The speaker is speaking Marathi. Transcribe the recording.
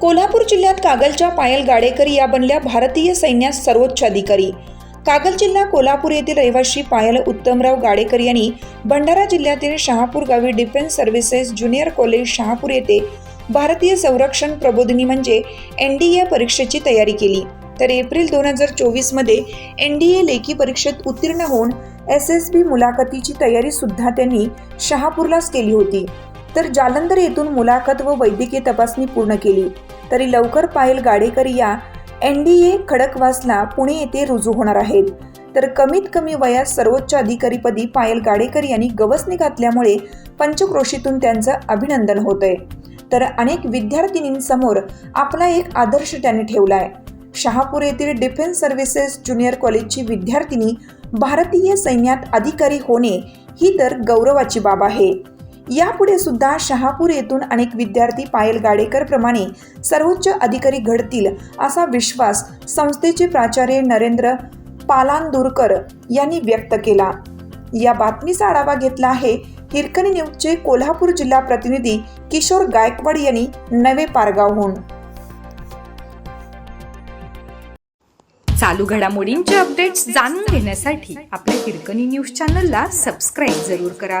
कोल्हापूर जिल्ह्यात कागलच्या पायल गाडेकर या बनल्या भारतीय सैन्यात सर्वोच्च अधिकारी. कागल जिल्हा कोल्हापूर येथील रहिवासी पायल उत्तमराव गाडेकर यांनी भंडारा जिल्ह्यातील शहापूर गावी defence services junior college Shahapur येथे भारतीय संरक्षण प्रबोधिनी म्हणजे एन डी ए परीक्षेची तयारी केली. तर एप्रिल दोन हजार चोवीसमध्ये एन डी ए लेखी परीक्षेत उत्तीर्ण होऊन एस एस बी मुलाखतीची तयारी सुद्धा त्यांनी शहापूरलाच केली होती. तर जालंधर येथून मुलाखत व वैद्यकीय तपासणी पूर्ण केली. तरी लवकर पायल गाडेकर या N D A Khadakwasla Pune येथे रुजू होणार आहेत. तर कमीत कमी वयात सर्वोच्च अधिकारीपदी पायल गाडेकर यांनी गवसणी घातल्यामुळे पंचक्रोशीतून त्यांचं अभिनंदन होतंय. तर अनेक विद्यार्थिनींसमोर आपला एक आदर्श त्यांनी आहे शहापूर येथील डिफेन्स सर्व्हिसेस ज्युनियर कॉलेजची विद्यार्थिनी भारतीय सैन्यात अधिकारी होणे ही तर गौरवाची बाब आहे. यापुढे सुद्धा शहापूर येथून अनेक विद्यार्थी पायल गाडेकर प्रमाणे सर्वोच्च अधिकारी घडतील असा विश्वास संस्थेचे प्राचार्य नरेंद्र पालांदूरकर यांनी व्यक्त केला. या बातमीचा आढावा घेतला आहे हिरकणी न्यूजचे कोल्हापूर जिल्हा प्रतिनिधी किशोर गायकवाड यांनी नवे पारगावहून. चालू घडामोडींचे अपडेट्स जाणून घेण्यासाठी आपल्या हिरकणी न्यूज चॅनलला सबस्क्राईब जरूर करा.